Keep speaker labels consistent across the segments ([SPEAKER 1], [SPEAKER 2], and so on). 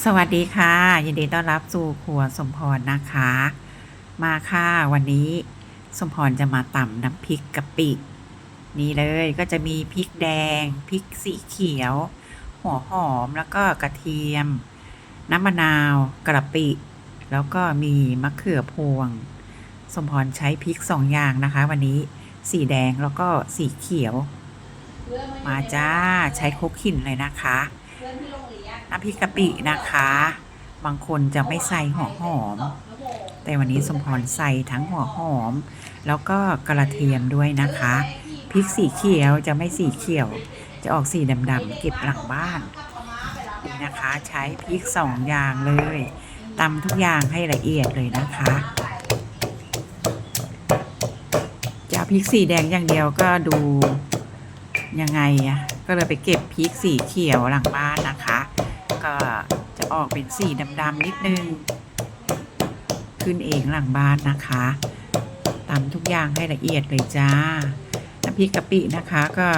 [SPEAKER 1] สวัสดีค่ะ ยินดีต้อนรับสู่ครัวสมพรนะคะ มาค่ะวันนี้สมพรจะมาตำน้ำพริกกะปิ นี่เลยก็จะมีพริกแดงพริกสีเขียว หัวหอมแล้วก็กระเทียม น้ำมะนาวกระปิ แล้วก็มีมะเขือพวง สมพรใช้พริกสองอย่างนะคะ วันนี้สีแดงแล้วก็สีเขียว มาจ้าใช้คกขินเลยนะคะ น้ำพริกกะปินะคะ บางคนจะไม่ใส่หัวหอม แต่วันนี้สมพรใส่ทั้งหัวหอม แล้วก็กระเทียมด้วยนะคะพริกสีเขียวจะไม่สีเขียว จะออกสีดำๆเก็บหลังบ้านนี่นะคะใช้พริกสองอย่างเลยตำทุกอย่างให้ละเอียดเลยนะคะจะพริกสีแดงอย่างเดียวก็ดูยังไงอะก็เลยไปเก็บพริกสีเขียวหลังบ้านนะคะ ก็จะออกเป็นสีดำๆนิดนึง ขึ้นเองหลังบ้านนะคะตำทุกอย่างให้ละเอียดเลยจ้า น้ำพริกกะปินะคะก็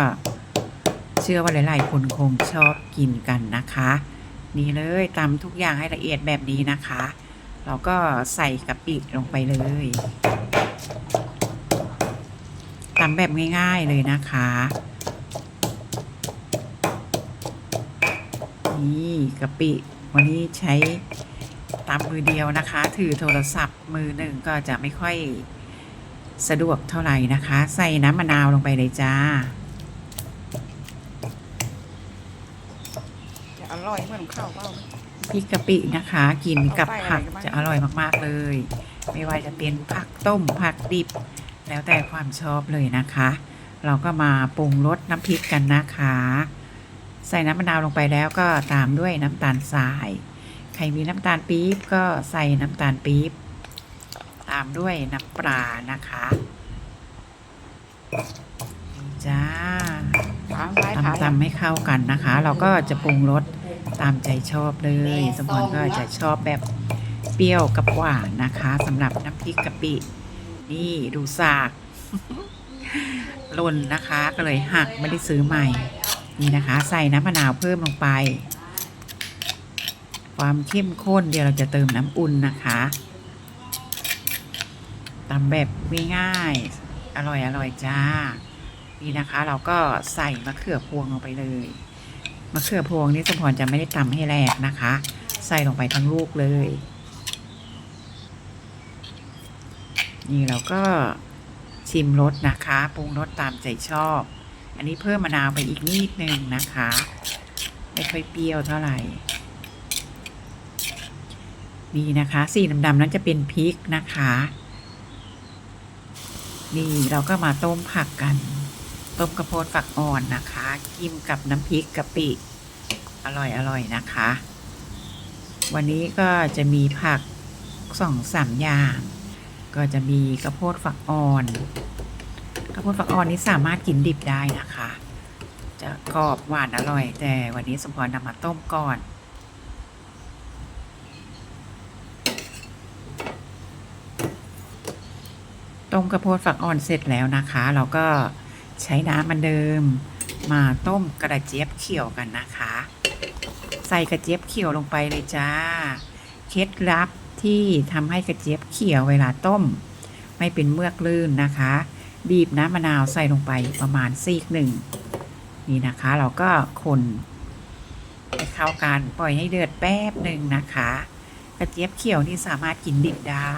[SPEAKER 1] เชื่อว่าหลาย ๆ คนคงชอบกินกันนะคะ นี่เลยตำทุกอย่างให้ละเอียดแบบนี้นะคะเราก็ใส่กะปิลงไปเลยตำแบบง่าย ๆ เลยนะคะ นี่กะปิ วันนี้ใช้ตามมือเดียวนะคะ ถือโทรศัพท์มือหนึ่งก็จะไม่ค่อยสะดวกเท่าไหร่นะคะ ใส่น้ำมะนาวลงไปเลยจ้า
[SPEAKER 2] จะอร่อยเหมือนข้าวเปล่า
[SPEAKER 1] พริกกะปินะคะ กินกับผักจะอร่อยมากๆเลย ไม่ว่าจะเป็นผักต้มผักดิบ แล้วแต่ความชอบเลยนะคะ เราก็มาปรุงรสน้ำพริกกันนะคะ ใส่น้ำมะนาวลงไปแล้วก็ตามด้วยน้ำตาลทราย ใครมีน้ำตาลปี๊บก็ใส่น้ำตาลปี๊บตามด้วยน้ำปลานะคะนี่จ้า
[SPEAKER 2] ถามไปขาย
[SPEAKER 1] ตำตำให้เข้ากันนะคะ เราก็จะปรุงรสตามใจชอบเลยสมพรก็จะชอบแบบเปรี้ยวกับหวานนะคะสำหรับน้ำพริกกะปิ นี่ดูสากหล่นนะคะก็เลยหักไม่ได้ซื้อใหม่ นี่นะคะ ใส่น้ำมะนาวเพิ่มลงไป ความเข้มข้นเดี๋ยวเราจะเติมน้ำอุ่นนะคะตำแบบง่ายๆอร่อยอร่อยจ้า นี่นะคะ เราก็ใส่มะเขือพวงลงไปเลยมะเขือพวงนี่สมพรจะไม่ได้ตำให้แรกนะคะ ใส่ลงไปทั้งลูกเลย นี่เราก็ชิมรสนะคะปรุงรสตามใจชอบ อันนี้เพิ่มมะนาวไปอีกนิดนึงนะคะ ไม่ค่อยเปรี้ยวเท่าไหร่ นี่นะคะ สีดำๆนั้นจะเป็นพริกนะคะ นี่เราก็มาต้มผักกัน ต้มกระโพดฝักอ่อนนะคะ กินกับน้ำพริกกะปิ อร่อยอร่อยนะคะ วันนี้ก็จะมีผักสองสามอย่าง ก็จะมีกระโพดฝักอ่อน กระโพดฝักอ่อนนี้สามารถกินดิบได้นะคะ จะกรอบหวานอร่อย แต่วันนี้สมพรนำมาต้มก่อนต้มกระโพดฝักอ่อนเสร็จแล้วนะคะ เราก็ใช้น้ำมันเดิม มาต้มกระเจี๊ยบเขียวกันนะคะ ใส่กระเจี๊ยบเขียวลงไปเลยจ้า เคล็ดลับที่ทำให้กระเจี๊ยบเขียวเวลาต้ม ไม่เป็นเมือกลื่นนะคะ บีบน้ำมะนาวใส่ลงไปประมาณซีกหนึ่งนี่นะคะ เราก็คนให้เข้ากันปล่อยให้เดือดแป๊บหนึ่งนะคะ กระเจี๊ยบเขียวนี่สามารถกินดิบได้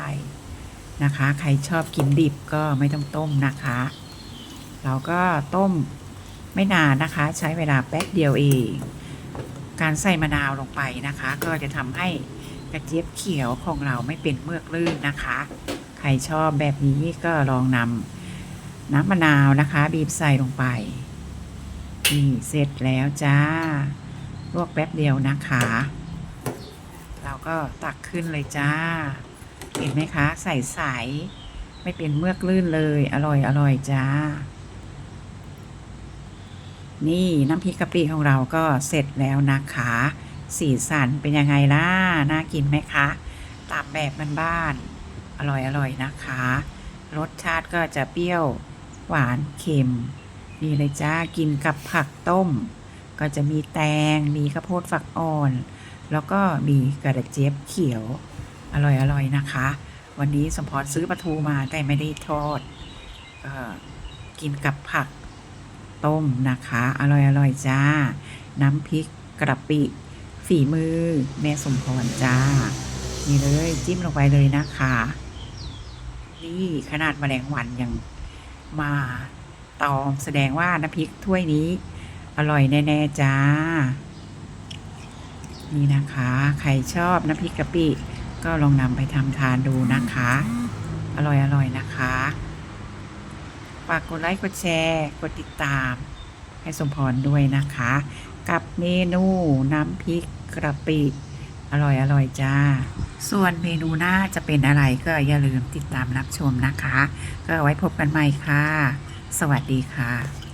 [SPEAKER 1] นะคะ ใครชอบกินดิบก็ไม่ต้องต้มนะคะ เราก็ต้มไม่นานนะคะ ใช้เวลาแป๊บเดียวเอง การใส่มะนาวลงไปนะคะ ก็จะทำให้กระเจี๊ยบเขียวของเราไม่เป็นเมือกลื่นนะคะ ใครชอบแบบนี้ก็ลองนำ น้ำมะนาวนะคะ บีบใส่ลงไป นี่เสร็จแล้วจ้า ลวกแป๊บเดียวนะคะ เราก็ตักขึ้นเลยจ้า เห็นไหมคะ ใส่ใสไม่เป็นเมือกลื่นเลย อร่อยอร่อยจ้า นี่น้ำพริกกะปิของเราก็เสร็จแล้วนะคะ สีสันเป็นยังไงล่ะ น่ากินไหมคะตามแบบบ้านๆอร่อยอร่อยนะคะ รสชาติก็จะเปรี้ยว หวานเค็ม นี่เลยจ้ากินกับผักต้ม ก็จะมีแตงมีข้าวโพดฝักอ่อน แล้วก็มีกระเจี๊ยบเขียว อร่อยๆนะคะ วันนี้สมพรซื้อปลาทูมาแต่ไม่ได้ทอดก็กินกับผักต้มนะคะ อร่อยๆจ้า น้ำพริกกระปิ ฝีมือ แม่สมพรจ้า นี่เลยจิ้มลงไปเลยนะคะ นี่ขนาดแมลงวันยัง มาตอมแสดงว่าน้ำพริกถ้วยนี้ อร่อยแน่ๆจ้า นี่นะคะ ใครชอบน้ำพริกกะปิก็ลองนำไปทำทานดูนะคะ อร่อยๆนะคะฝากกดไลค์กดแชร์กดติดตาม ให้สมพรด้วยนะคะ กับเมนูน้ำพริกกระปิ อร่อยอร่อยจ้า ส่วนเมนูหน้าจะเป็นอะไรก็อย่าลืมติดตามรับชมนะคะ ก็ไว้พบกันใหม่ค่ะ สวัสดีค่ะ